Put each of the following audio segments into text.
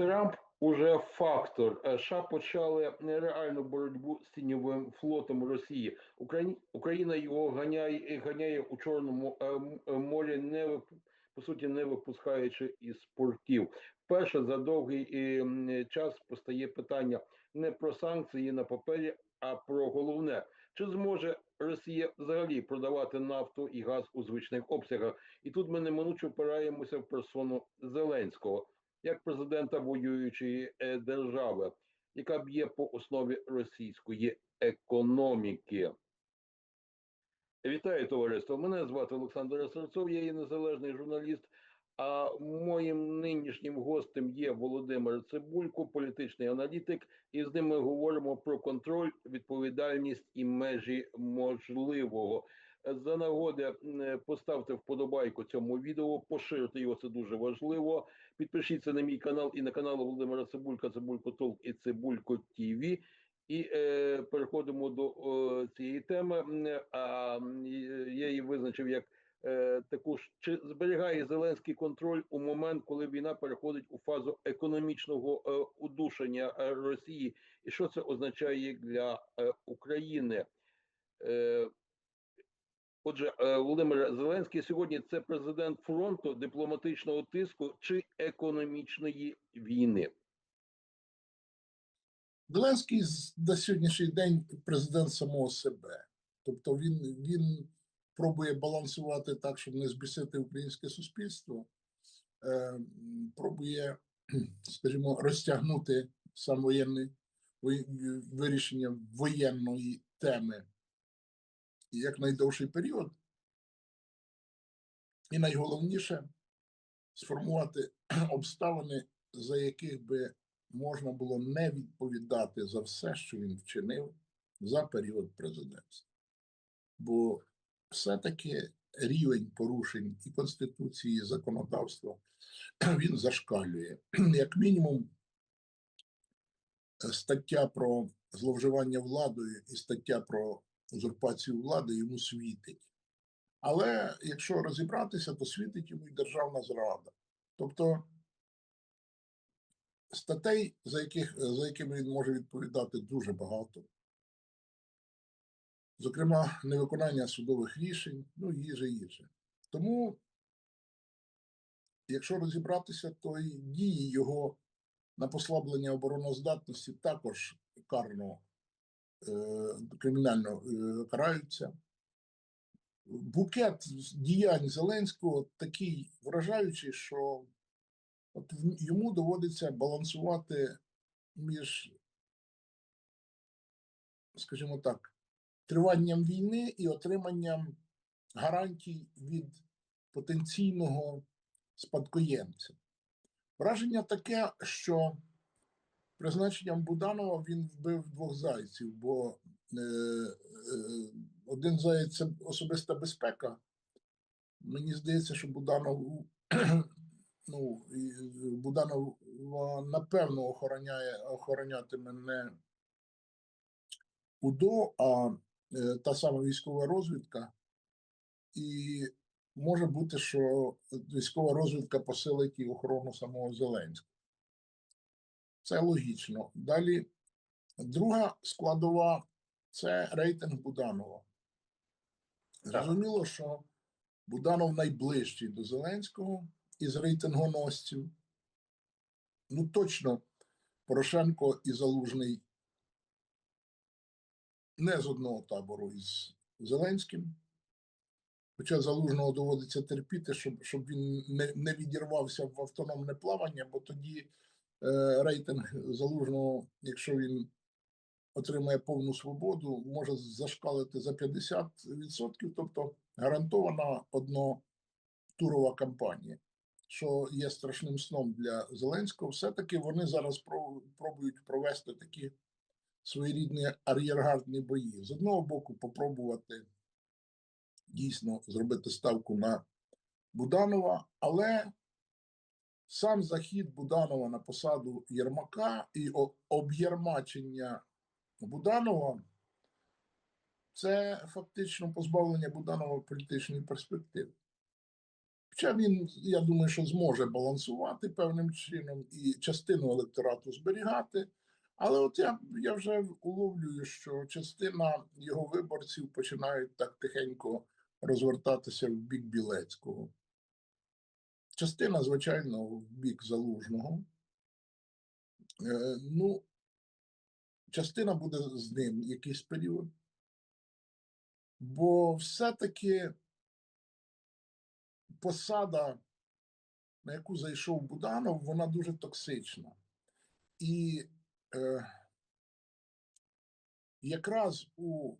Трамп уже фактор. США почали нереальну боротьбу з тіньовим флотом Росії. Україна, його ганяє, ганяє у Чорному е, е, морі, не по суті не випускаючи із портів. Вперше за довгий час постає питання не про санкції на папері, а про головне. Чи зможе Росія взагалі продавати нафту і газ у звичних обсягах? І тут ми неминуче впираємося в персону Зеленського як президента воюючої е, держави, яка б'є по основі російської економіки. Вітаю товариство. Мене звати Олександр Серцов, я є незалежний журналіст. А моїм нинішнім гостем є Володимир Цибулько, політичний аналітик, і з ним ми говоримо про контроль, відповідальність і межі можливого. За нагоди поставте вподобайку цьому відео, поширте його, це дуже важливо. Підпишіться на мій канал і на канал Володимира Цибулька, Цибулько Толк і Цибулько ТВ. І е, переходимо до е, цієї теми. А я її визначив як е, таку ж чи зберігає Зеленський контроль у момент, коли війна переходить у фазу економічного е, удушення е, Росії, і що це означає для е, України? Е, Отже, е, Володимир Зеленський сьогодні це президент фронту дипломатичного тиску чи економічної війни. Зеленський на сьогоднішній день президент самого себе. Тобто він, він пробує балансувати так, щоб не збісити українське суспільство, е, пробує, скажімо, розтягнути сам воєнний вирішення воєнної теми якнайдовший період. І найголовніше сформувати обставини, за яких би можна було не відповідати за все, що він вчинив за період президентства. Бо все-таки рівень порушень і Конституції, і законодавства він зашкалює. Як мінімум, стаття про зловживання владою і стаття про узурпацію влади йому світить. Але якщо розібратися, то світить йому і державна зрада. Тобто статей, за, яких, за якими він може відповідати, дуже багато. Зокрема, невиконання судових рішень, ну їже, їже. Тому, якщо розібратися, то і дії його на послаблення обороноздатності також карно кримінально е, караються. Букет діянь Зеленського такий вражаючий, що от йому доводиться балансувати між, скажімо так, триванням війни і отриманням гарантій від потенційного спадкоємця. Враження таке, що призначенням Буданова він вбив двох зайців, бо е, е, один заєць це особиста безпека. Мені здається, що Буданов ну, Буданов напевно охороняє, охоронятиме не УДО, а е, та сама військова розвідка. І може бути, що військова розвідка посилить і охорону самого Зеленського. Це логічно. Далі друга складова це рейтинг Буданова. Зрозуміло, що Буданов найближчий до Зеленського із рейтингоносців. Ну, точно, Порошенко і Залужний не з одного табору із Зеленським. Хоча залужного доводиться терпіти, щоб, щоб він не, не відірвався в автономне плавання, бо тоді рейтинг залужного, якщо він отримає повну свободу, може зашкалити за 50%, тобто гарантована однотурова кампанія, що є страшним сном для Зеленського. Все-таки вони зараз пробують провести такі своєрідні ар'єргардні бої. З одного боку, попробувати дійсно зробити ставку на Буданова, але сам захід Буданова на посаду Єрмака і об'єрмачення Буданова це фактично позбавлення Буданова політичної перспективи. Хоча він, я думаю, що зможе балансувати певним чином і частину електорату зберігати. Але от я, я вже уловлюю, що частина його виборців починають так тихенько розвертатися в бік Білецького. Частина, звичайно, в бік Залужного. Е, ну, частина буде з ним якийсь період. Бо все-таки посада, на яку зайшов Буданов, вона дуже токсична. І е, якраз у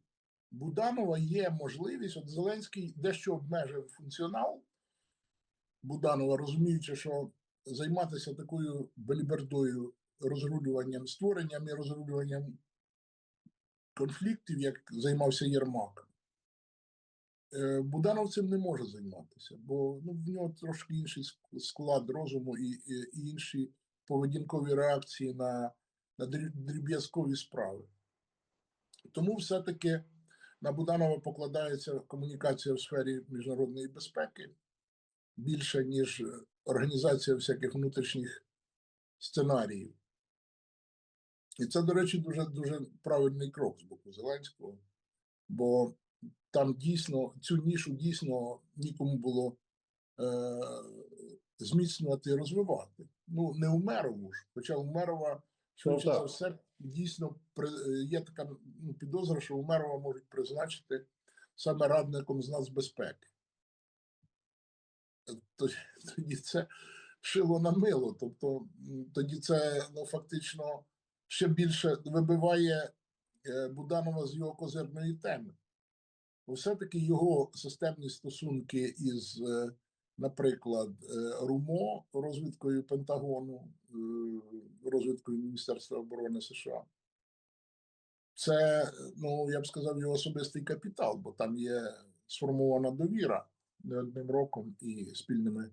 Буданова є можливість, от Зеленський дещо обмежив функціонал Буданова, розуміючи, що займатися такою белібердою розрулюванням, створенням і розрулюванням конфліктів, як займався Єрмак. Е, Буданов цим не може займатися, бо ну, в нього трошки інший склад розуму і, і, і інші поведінкові реакції на, на дріб'язкові справи. Тому все-таки на Буданова покладається комунікація в сфері міжнародної безпеки більше, ніж е, організація всяких внутрішніх сценаріїв. І це, до речі, дуже дуже правильний крок з боку Зеленського, бо там дійсно цю нішу дійсно нікому було е, зміцнювати і розвивати. Ну, не Умерову ж, хоча Умерова, швидше так. за все, дійсно є така ну, підозра, що Умерова можуть призначити саме радником з нацбезпеки. То- Тоді це шило на мило. Тобто тоді це ну, фактично ще більше вибиває е, Буданова з його козирної теми. Бо все-таки його системні стосунки із, е, наприклад, е, РУМО, розвідкою Пентагону, розвідкою Міністерства оборони США. Це, ну, я б сказав, його особистий капітал, бо там є сформована довіра не одним роком і спільними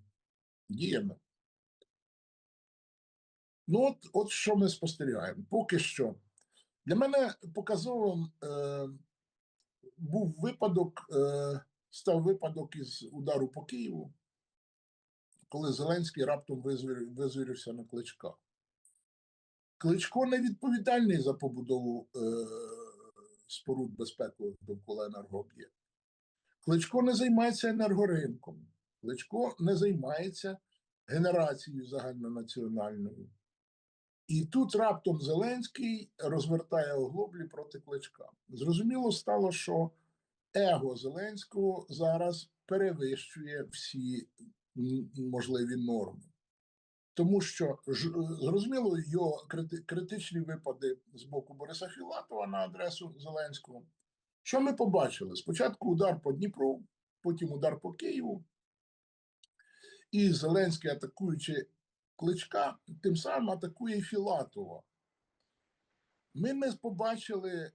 діями. Ну, от, от що ми спостерігаємо. Поки що. Для мене показовим е, був випадок, е, став випадок із удару по Києву, коли Зеленський раптом визвір- визвірився на кличка. Кличко не відповідальний за побудову е, споруд безпекових довкола енергооб'єктів. Кличко не займається енергоринком. Кличко не займається генерацією загальнонаціональною. І тут раптом Зеленський розвертає оглоблі проти кличка. Зрозуміло стало, що его Зеленського зараз перевищує всі можливі норми. Тому що ж- зрозуміло, його критичні випади з боку Бориса Філатова на адресу Зеленського. Що ми побачили? Спочатку удар по Дніпру, потім удар по Києву. І Зеленський, атакуючи кличка, тим самим атакує Філатова. Ми не побачили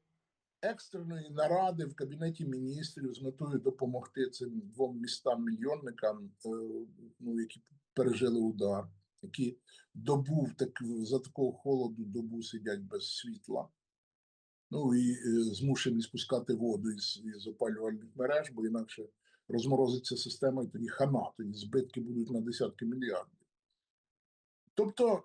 екстреної наради в Кабінеті міністрів з метою допомогти цим двом містам-мільйонникам, е, ну, які пережили удар, які добу так, за такого холоду добу сидять без світла. Ну і е, змушені спускати воду із, із опалювальних мереж, бо інакше розморозиться система, і тоді хана, тоді збитки будуть на десятки мільярдів. Тобто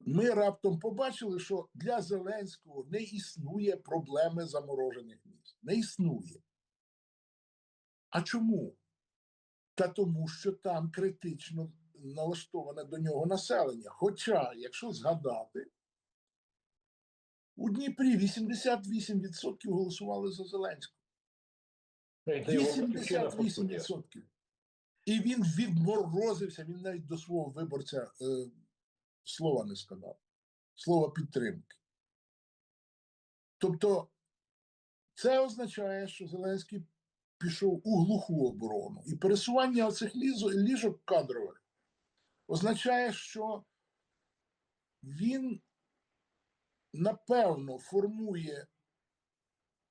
ми раптом побачили, що для Зеленського не існує проблеми заморожених міст. Не існує. А чому? Та тому, що там критично налаштоване до нього населення. Хоча, якщо згадати, у Дніпрі 88% голосували за Зеленського. Це його батьківщина, по суті. 88%. І він відморозився, він навіть до свого виборця е, слова не сказав, слова підтримки. Тобто, це означає, що Зеленський пішов у глуху оборону. І пересування оцих ліжок кадрових означає, що він напевно формує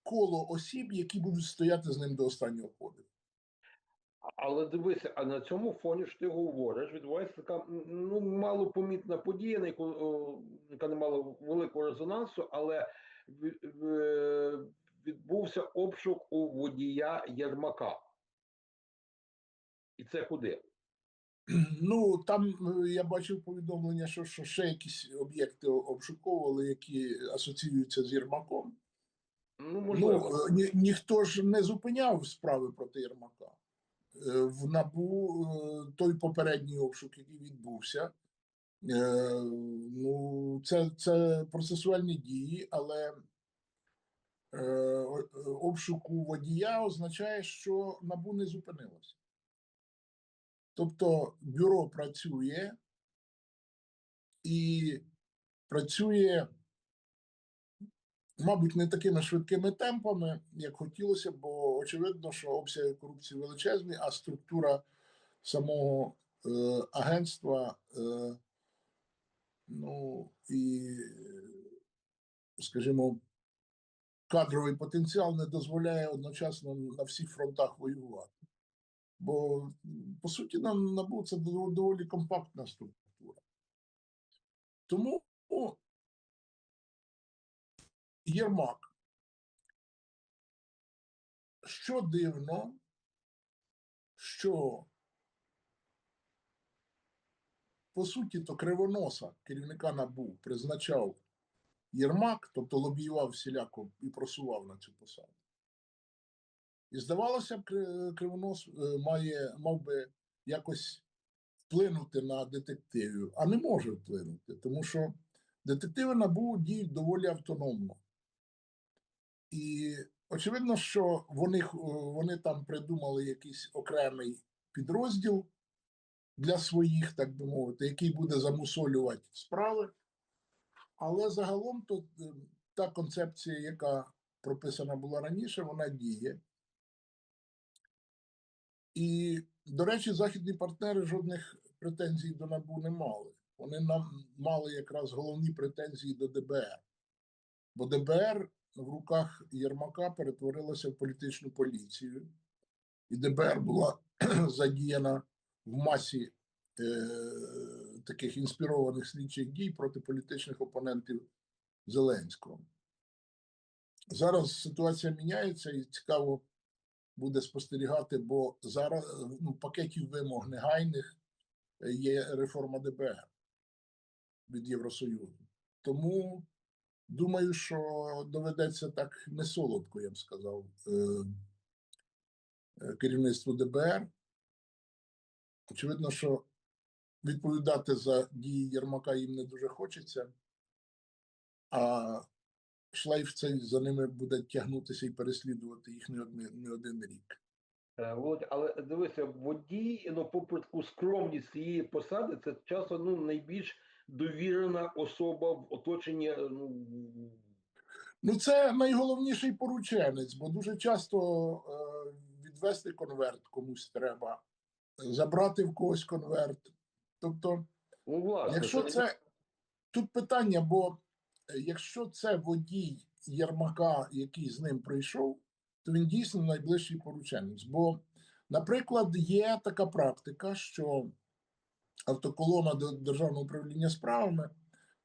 коло осіб, які будуть стояти з ним до останнього подиху. Але дивися, а на цьому фоні ж ти говориш, відбувається така ну малопомітна подія, на яку яка не мала великого резонансу, але відбувся обшук у водія Єрмака. І це куди? Ну там е, я бачив повідомлення, що, що ще якісь об'єкти обшуковували, які асоціюються з Єрмаком. Ну, можливо. Ну, е, ні, ніхто ж не зупиняв справи проти Єрмака. Е, В НАБУ той попередній обшук, який відбувся. Ну, це, це процесуальні дії, але е, о- е, обшук у водія означає, що НАБУ не зупинилося. Тобто бюро працює і працює мабуть, не такими швидкими темпами, як хотілося, бо очевидно, що обсяги корупції величезні, а структура самого е, агентства, е, ну і, скажімо, кадровий потенціал не дозволяє одночасно на всіх фронтах воювати. Бо, по суті, нам НАБУ це доволі компактна структура. Тому ну, Єрмак. Що дивно, що по суті то кривоноса керівника НАБУ призначав Єрмак, тобто лобіював всіляко і просував на цю посаду. І здавалося б, кривонос е, має, мав би якось вплинути на детективів, а не може вплинути, тому що детективи НАБУ діють доволі автономно. І очевидно, що вони, вони там придумали якийсь окремий підрозділ для своїх, так би мовити, який буде замусолювати справи. Але загалом то е, та концепція, яка прописана була раніше, вона діє. І, до речі, західні партнери жодних претензій до НАБУ не мали. Вони нам мали якраз головні претензії до ДБР. Бо ДБР в руках Єрмака перетворилося в політичну поліцію, і ДБР була задіяна в масі е, таких інспірованих слідчих дій проти політичних опонентів Зеленського. Зараз ситуація міняється і цікаво буде спостерігати, бо зараз ну, в пакеті вимог негайних е, є реформа ДБР від Євросоюзу. Тому думаю, що доведеться так не солодко, я б сказав, е, е, керівництву ДБР. Очевидно, що відповідати за дії Єрмака їм не дуже хочеться, а шлейф цей за ними буде тягнутися і переслідувати їх не один, не один рік. Е, Володя, але дивися, водій, ну, попри таку скромність цієї посади, це часом ну, найбільш довірена особа в оточенні. е, Ну, Ну, це найголовніший порученець, бо дуже часто е, відвести конверт комусь треба, забрати в когось конверт. Тобто, ну власне, якщо це тут питання, бо е, якщо це водій Єрмака, який з ним прийшов, то він дійсно найближчий порученець. Бо, наприклад, є така практика, що автоколона до державного управління справами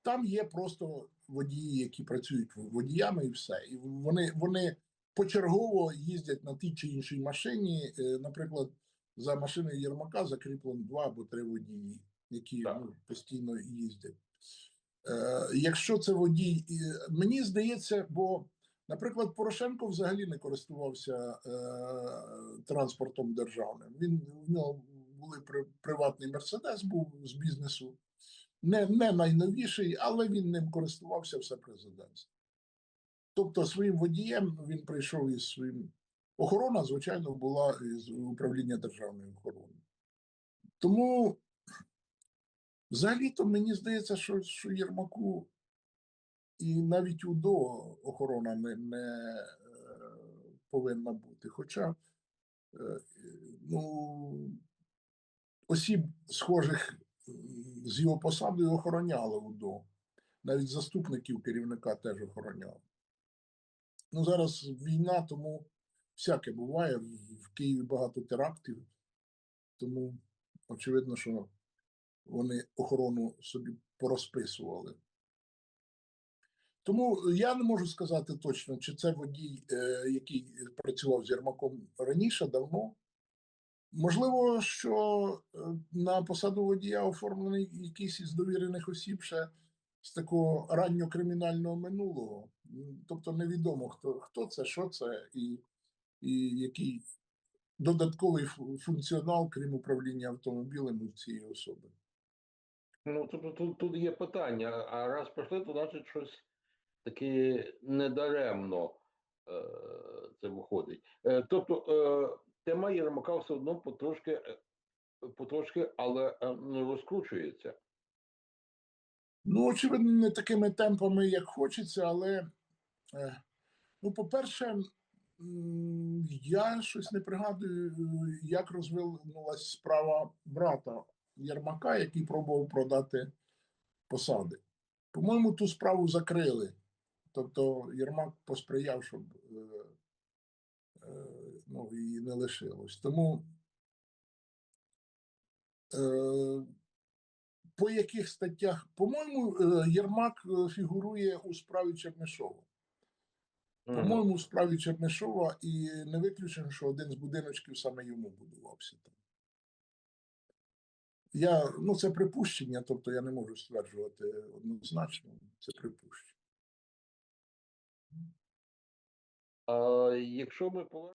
там є просто водії, які працюють водіями, і все. І вони, вони почергово їздять на тій чи іншій машині. Е, Наприклад, за машиною Єрмака закріплено два або три водії, які ну, постійно їздять. Е, якщо це водій, мені здається, бо, наприклад, Порошенко взагалі не користувався е, транспортом державним. Він в нього були приватний мерседес, був з бізнесу, не, не найновіший, але він ним користувався все президентство. Тобто своїм водієм він прийшов із своїм. Охорона, звичайно, була із управління державної охорони. Тому Взагалі-то мені здається, що, що Єрмаку і навіть УДО охорона не, не е, повинна бути. Хоча е, ну, осіб, схожих з його посадою, охороняли УДО. Навіть заступників керівника теж охороняли. Ну, зараз війна, тому всяке буває. В- В Києві багато терактів, тому очевидно, що вони охорону собі порозписували. Тому я не можу сказати точно, чи це водій, е, який працював з Єрмаком раніше, давно, Можливо, що е, на посаду водія оформлений якийсь із довірених осіб ще з такого раннього кримінального минулого. Тобто невідомо, хто, хто це, що це і, і який додатковий функціонал, крім управління автомобілем у цієї особи. Ну, тобто тут, тут є питання, а раз пішли, то значить щось таке недаремно е, це виходить. Е, тобто е, тема Єрмака все одно потрошки, е, потрошки, але е, розкручується. Ну, очевидно, не такими темпами, як хочеться, але, е, ну, по-перше, я щось не пригадую, як розвинулася справа брата Єрмака, який пробував продати посади. По-моєму, ту справу закрили. Тобто Єрмак посприяв, щоб е, е, ну, її не лишилось. Тому е, по яких статтях, по-моєму, Єрмак фігурує у справі Чернишова. По-моєму, у справі Чернишова і не виключено, що один з будиночків саме йому будувався там. Я, ну, це припущення, тобто я не можу стверджувати однозначно, це припущення. А якщо ми